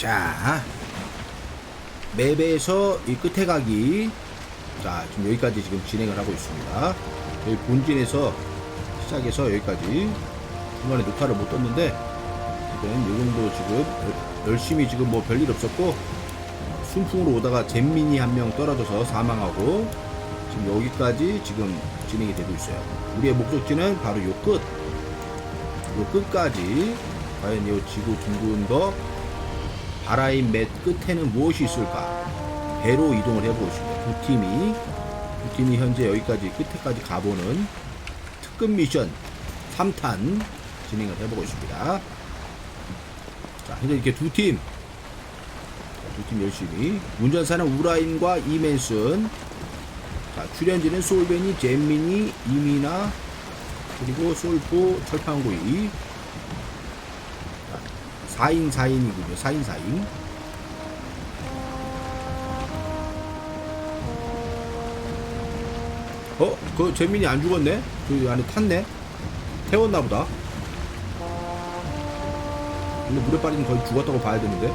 자, 맵에서 이 끝에 가기. 자, 지금 여기까지 지금 진행을 하고 있습니다. 여기 본진에서 시작해서 여기까지 중간에 녹화를 못 떴는데 지금 이 정도 지금 열- 열심히 지금 뭐 별일 없었고 순풍으로 오다가 잼민이 한 명 떨어져서 사망하고 지금 여기까지 지금 진행이 되고 있어요. 우리의 목적지는 바로 요 끝. 요 끝까지 과연 요 지구 둥근 거 바라인 맷 끝에는 무엇이 있을까? 배로 이동을 해보고 있습니다. 두 팀이 두 팀이 현재 여기까지 끝에까지 가보는 특급 미션 3탄 진행을 해보고 있습니다. 자, 현재 이렇게 두 팀, 두 팀 열심히 운전사는 우라인과 이맨슨, 자, 출연진은 솔베니, 잼미니, 이미나 그리고 솔포, 철판구이 4인 4인이군요. 4인 4인. 어? 그 재민이 안 죽었네? 그 안에 탔네? 태웠나 보다. 근데 물에 빠지면 거의 죽었다고 봐야 되는데.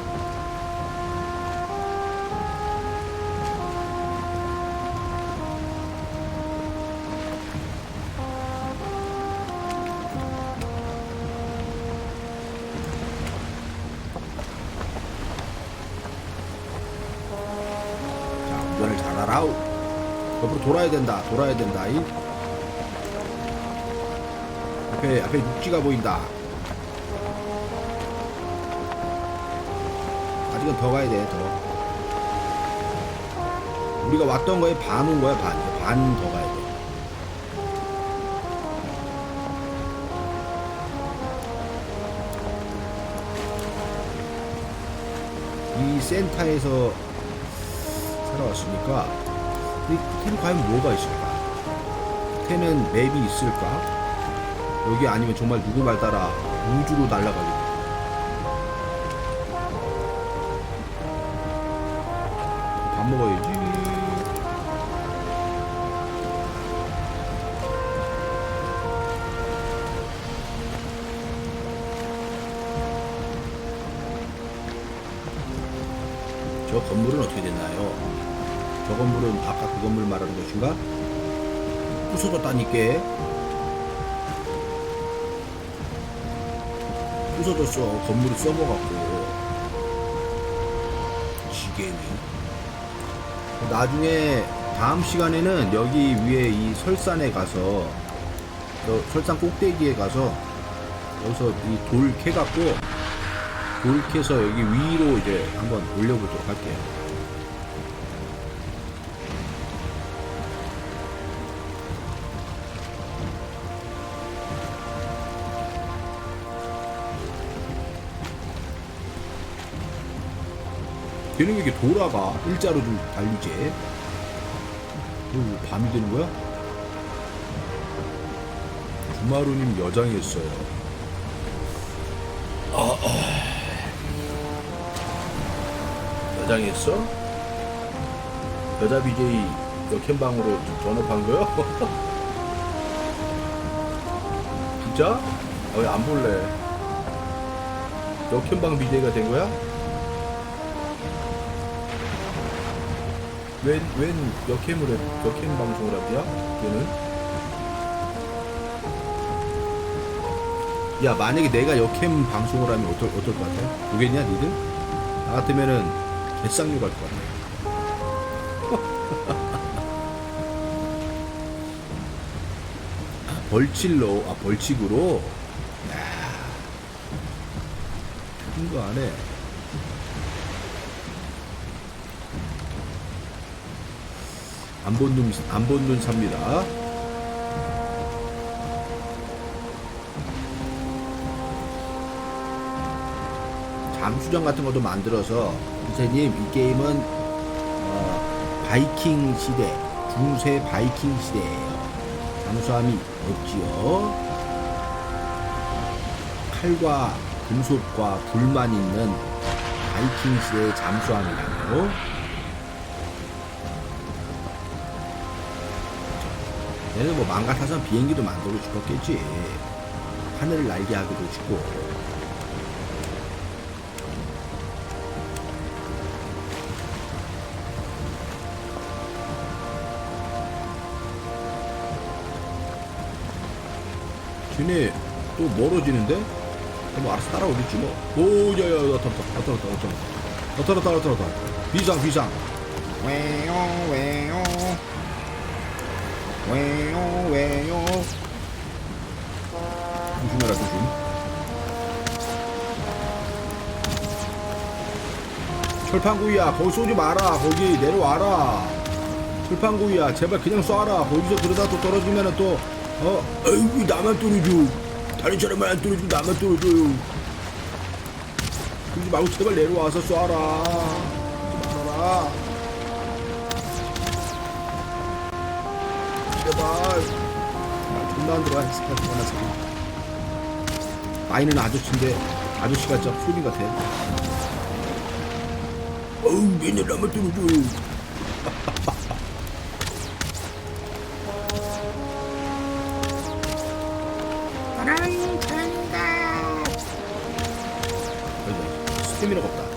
돌아야 된다. 돌아야 된다. 이. 앞에 앞에 육지가 보인다. 아직은 더 가야 돼. 더. 우리가 왔던 거에 반 온 거야. 반. 반 더 가야 돼. 이 센터에서 살아왔으니까 이 끝에는 과연 뭐가 있을까? 끝에는 맵이 있을까? 여기 아니면 정말 누구 말 따라 우주로 날아가겠다. 밥 먹어야지. 저 건물은 어떻게 됐나요? 저 건물은 아까 그 건물 말하는 것인가? 부서졌다니까. 부서졌어. 건물이 썩어갖고. 지게니. 나중에 다음 시간에는 여기 위에 이 설산에 가서 저 설산 꼭대기에 가서 여기서 이 돌 캐갖고 돌 캐서 여기 위로 이제 한번 올려보도록 할게요. 걔는 왜 이렇게 돌아가? 일자로 좀 달리지? 그 밤이 되는 거야? 주마루님 여장했어요. 여장했어? 여자 BJ 역행방으로 전업한 거요? 진짜? 아, 왜안 볼래? 역행방 BJ가 된 거야? 웬, 웬 역캠을 해, 역캠 방송을 하디야? 걔는? 야, 만약에 내가 역캠 방송을 하면 어떨, 어떨 것 같아? 보겠냐, 니들? 나 같으면은 개쌍욕 할것 같아. 아, 벌칠로, 아, 벌칙으로? 야 큰거 안 해. 안본 눈, 안본눈 삽니다. 잠수정 같은 것도 만들어서 선생님 이 게임은 어, 바이킹 시대 중세 바이킹 시대예요. 잠수함이 없지요. 칼과 금속과 불만 있는 바이킹 시대의 잠수함이라고. 얘는 뭐 망가타선 비행기도 만들고 죽었겠지. 하늘을 날게 하기도 죽고. 쟤네 또 멀어지는데? 뭐 알아서 따라오겠지 뭐. 오, 야야, 나타났다, 나타났다, 나타났다, 나타났다, 나타났다. 비상, 비상. 왜요, 왜요. 왜요, 왜요. 조심해라, 조심. 철판구이야, 거기 쏘지 마라. 거기 내려와라. 철판구이야, 제발 그냥 쏴라. 거기서 그러다 또 떨어지면은 또, 어, 어이구, 나만 떨어져. 다른 사람은 안 떨어지고 나만 떨어져요. 그러지 말고 제발 내려와서 쏴라. 말아라. 제발. 말 존나 안 들어와. 스카트 하나 소리. 나이는 아저씨인데, 아저씨가 진짜 소리 같아. 어우. 사랑 찬다. 아이고, 스태미나가 없다.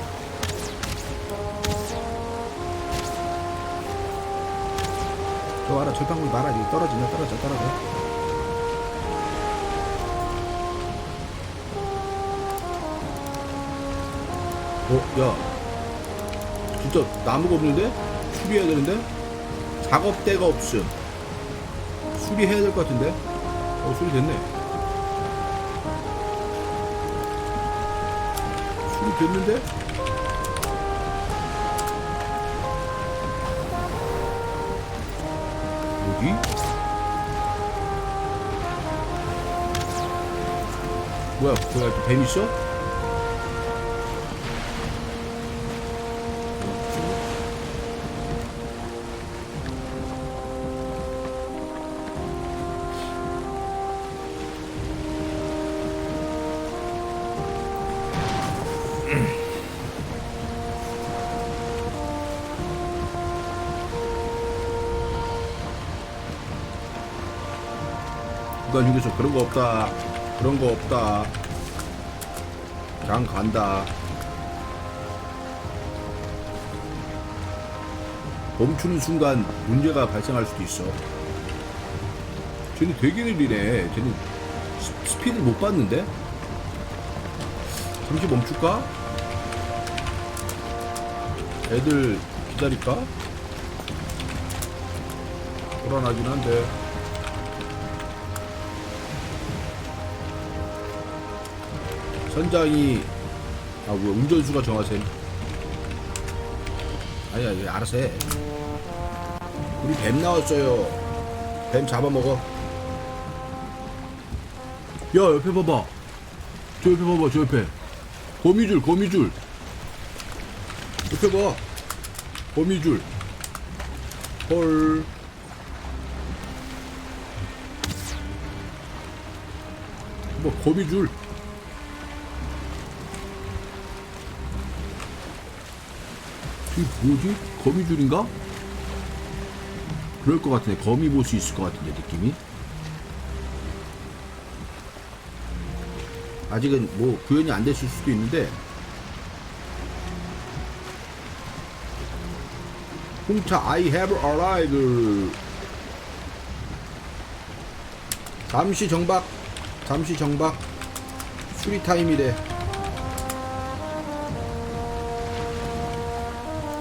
저 와라, 철판구이 봐라. 이거 떨어지냐, 떨어져, 떨어져. 어, 야. 진짜 나무가 없는데? 수리해야 되는데? 작업대가 없음. 수리해야 될 것 같은데? 어, 수리 됐네. 수리 됐는데? 여기? 뭐야, 뭐야, 또뱀 있어? 구간 휴게소 그런 거 없다. 그런 거 없다. 그냥 간다. 멈추는 순간 문제가 발생할 수도 있어. 쟤는 되게 느리네. 쟤는 스- 스피드를 못 봤는데? 잠시 멈출까? 애들 기다릴까? 불안하긴 한데. 선장이 아 뭐야 운전수가 정하셈 아니야 이거 알아서 해. 우리 뱀 나왔어요. 뱀 잡아먹어. 야 옆에 봐봐. 저 옆에 봐봐 저 옆에. 거미줄 거미줄. 옆에 봐. 거미줄. 헐. 뭐 거미줄 이게 뭐지? 거미줄인가? 그럴 것 같은데. 거미 볼 수 있을 것 같은데 느낌이? 아직은 뭐 구현이 안 됐을 수도 있는데. 홍차 I have arrived. 잠시 정박 잠시 정박. 수리 타임이래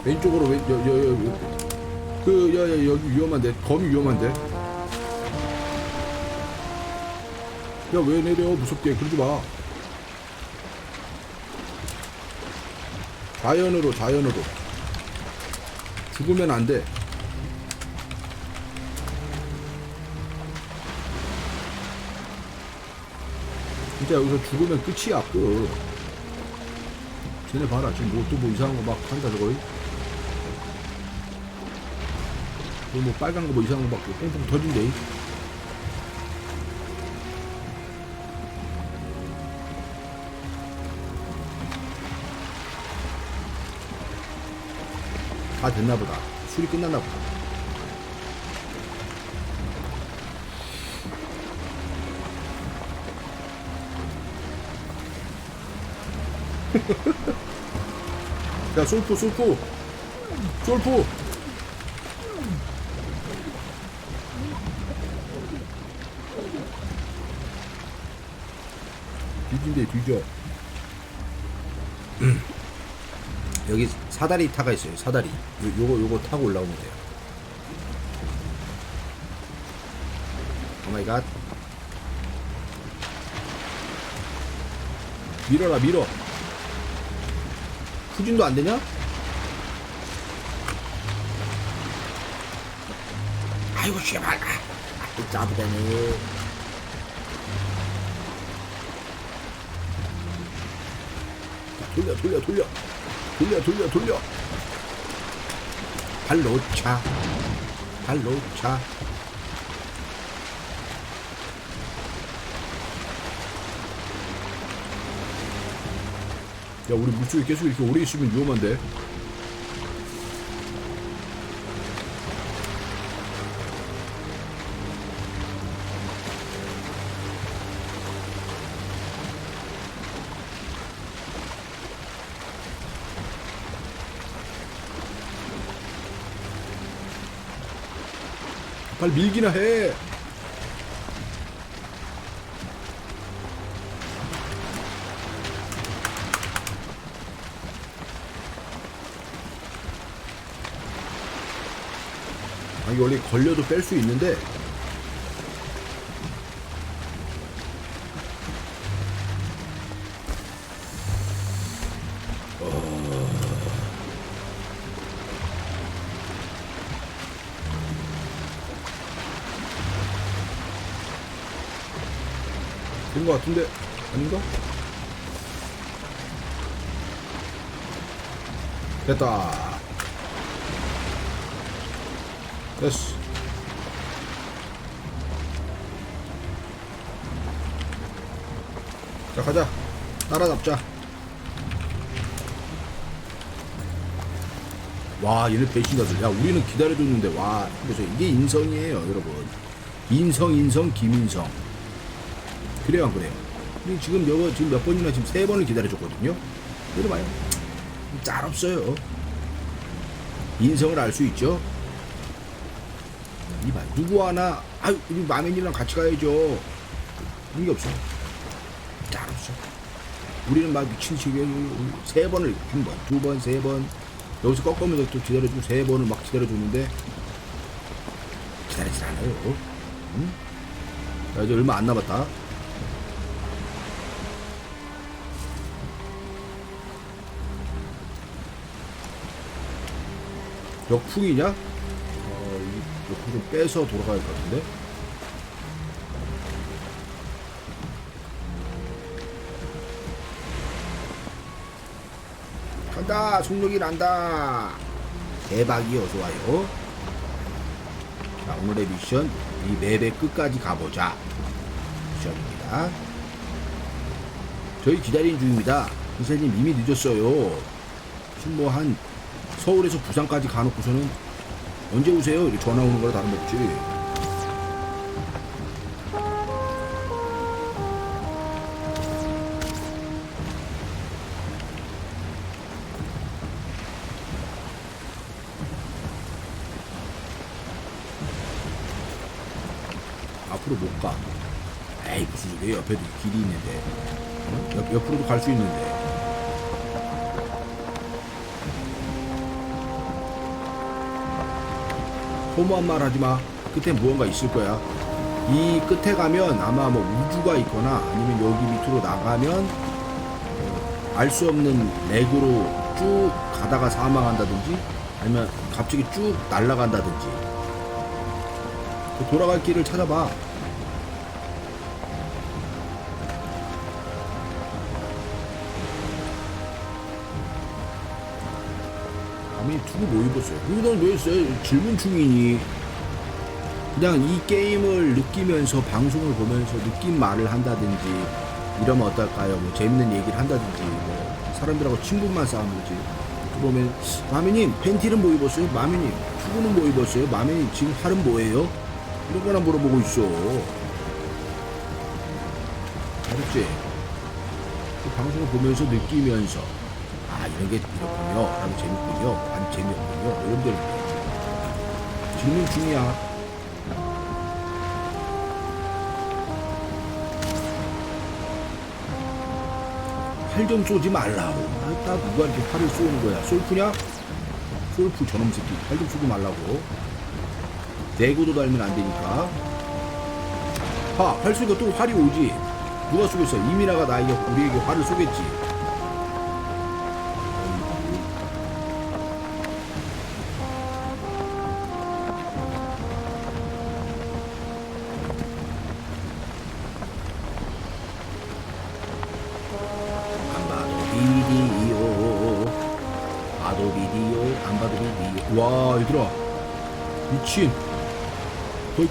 왼쪽으로 왼, 여, 여, 여, 그, 야, 야, 여기 위험한데. 거미 위험한데. 야, 왜 내려? 무섭게. 그러지 마. 자연으로, 자연으로. 죽으면 안 돼. 진짜 여기서 죽으면 끝이야, 끝. 쟤네 봐라. 지금 뭐 또 뭐 이상한 거 막 한다, 저거. 뭐, 뭐 빨간 거 뭐 이상한 거막 뽕뽕 터진대. 다 됐나 보다. 술이 끝났나 보다. 야, 솔프, 솔프. 솔프. 뒤져 음. 여기 사다리 타가 있어요 사다리. 요, 요거 요거 타고 올라오면 돼요. 오 마이 갓. 밀어라 밀어. 후진도 안 되냐? 아이고 씨발. 아, 짜부다네 돌려 돌려 돌려. 돌려 돌려 돌려. 발로 차 발로 차 야, 우리 물속에 계속 이렇게 오래 있으면 위험한데. 빨리 밀기나 해. 아, 이게 원래 걸려도 뺄 수 있는데 아닌가? 됐다. 됐어. 자 가자. 따라잡자. 와 얘네 배신자들. 야 우리는 기다려줬는데 와. 그래서 이게 인성이에요 여러분. 인성 인성 김인성. 그래요 안 그래요 우리 지금 여거 지금 몇 번이나 지금 세 번을 기다려줬거든요. 이러봐요. 짤 없어요. 인성을 알 수 있죠. 이봐 누구 하나 아유 우리 마맨이랑 같이 가야죠. 그런 게 없어 짤 없어. 우리는 막 미친 식이에요 세 번을 한 번 두 번 세 번. 여기서 꺾으면서 또 기다려주고 세 번을 막 기다려주는데 기다리질 않아요. 응? 자 이제 얼마 안 남았다 역풍이냐? 어, 이 역풍 좀 빼서 돌아가야 할 것 같은데? 간다! 속력이 난다! 대박이 어서 와요. 자, 오늘의 미션, 이 맵의 끝까지 가보자. 미션입니다. 저희 기다리는 중입니다. 기사님 이미 늦었어요. 지금 뭐한 서울에서 부산까지 가놓고서는 언제 오세요? 이렇게 전화 오는 거라 다름없지. 앞으로 못 가. 에이 무슨 소리야 옆에도 길이 있는데. 어? 옆, 옆으로도 갈 수 있는데. 허무한 말 하지 마. 끝에 무언가 있을 거야. 이 끝에 가면 아마 뭐 우주가 있거나 아니면 여기 밑으로 나가면 알 수 없는 렉으로 쭉 가다가 사망한다든지 아니면 갑자기 쭉 날아간다든지 그 돌아갈 길을 찾아봐. 두고 뭐 입었어요? 이건 왜 써? 질문 중이니? 그냥 이 게임을 느끼면서 방송을 보면서 느낀 말을 한다든지 이러면 어떨까요? 뭐 재밌는 얘기를 한다든지 뭐 사람들하고 친분만 쌓아보지 그러면 마미님 팬티는 뭐 입었어요? 마미님 투구는 뭐 입었어요? 마미님 지금 팔은 뭐예요? 이런 거나 물어보고 있어 알았지? 그 방송을 보면서 느끼면서 아 이런 게 이렇군요 라고 재밌군요 아니 재미없군요 이런 데는 질문 중이야 활좀 쏘지 말라고. 아, 나 누가 이렇게 활을 쏘는 거야? 솔프냐? 솔프 저놈 새끼. 활좀 쏘지 말라고. 대구도 달면 안 되니까. 봐, 활 쏘니까 또 활이 오지. 누가 쏘겠어? 이민아가 나에게, 우리에게 활을 쏘겠지.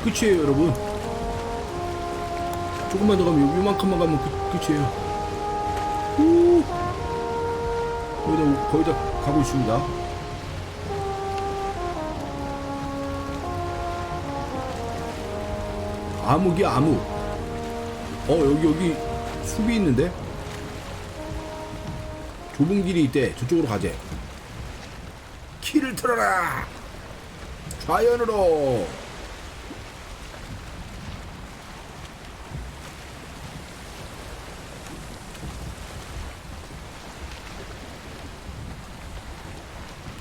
거의 끝이에요 여러분 조금만 더 가면 요- 요만큼만 가면 끝, 끝이에요 후. 거의 다 거의 다 가고 있습니다 암흑이 암흑 어 여기 여기 숲이 있는데 좁은 길이 있대. 저쪽으로 가재. 키를 틀어라. 좌연으로.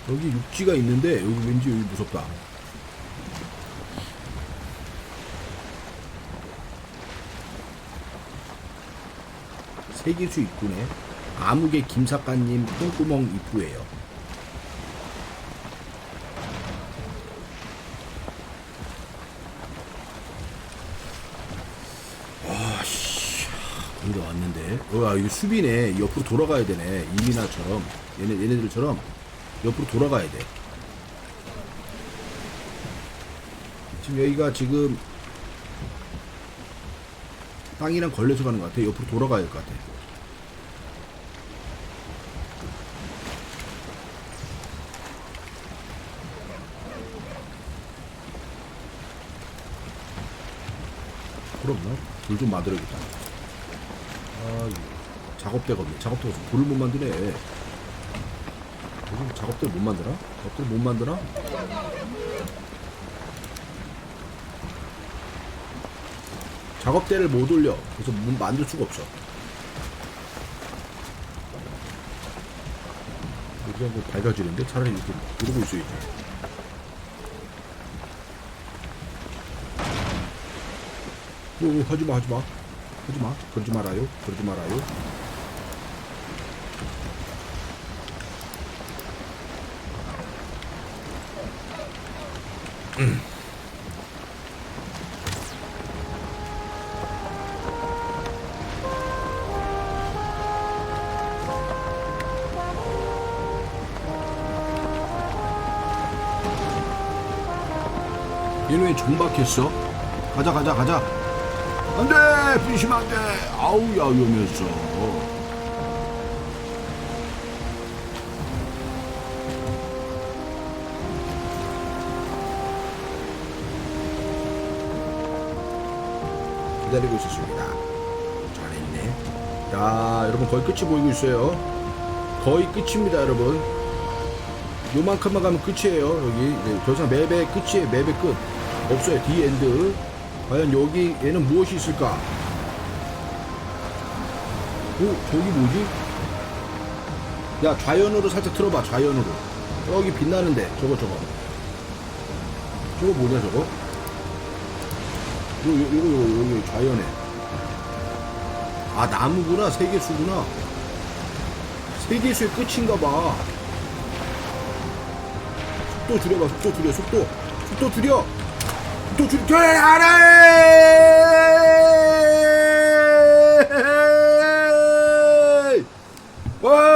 여기 육지가 있는데 여기 왠지 여기 무섭다. 세계수 입구네. 암흑의 김사과님 똥구멍 입구예요. 아씨, 여기 왔는데. 와, 이거 수비네. 옆으로 돌아가야 되네. 이민아처럼. 얘네, 얘네들처럼 옆으로 돌아가야 돼. 지금 여기가 지금 땅이랑 걸려서 가는 것 같아. 옆으로 돌아가야 될 것 같아. 그럼 불좀 만들어야겠다. 아, 작업대가 없네. 작업대가 없어. 불을 못 만드네. 요즘 작업대 못 만드나? 작업대 못 만드나? 작업대를 못 올려. 그래서 문 만들 수가 없어. 그냥 뭐 밝아지는데 차라리 이렇게 이러고 있어야지. 오, 오, 하지 마, 하지 마. 하지 마. 그러지 말아요. 그러지 말아요. 얘는 왜 정박했어? 가자, 가자, 가자. 안 돼! 부시면 안 돼! 아우, 야, 위험했어. 기다리고 있었습니다. 잘했네. 야, 여러분, 거의 끝이 보이고 있어요. 거의 끝입니다, 여러분. 요만큼만 가면 끝이에요. 여기 네, 더 이상 맵의 끝이에요. 맵의 끝 없어요. 디 엔드. 과연 여기 얘는 무엇이 있을까? 오 저기 뭐지? 야 좌연으로 살짝 틀어봐. 좌연으로. 여기 빛나는데 저거 저거. 저거 뭐냐 저거? 이거, 이거, 이거, 이거, 이거 좌연에. 아, 나무구나. 세 개수구나. 세 개수의 끝인가 봐. 속도 줄여봐. 속도 줄여. 속도. 속도 줄여. 속도 줄여. 돼! 알아! 와!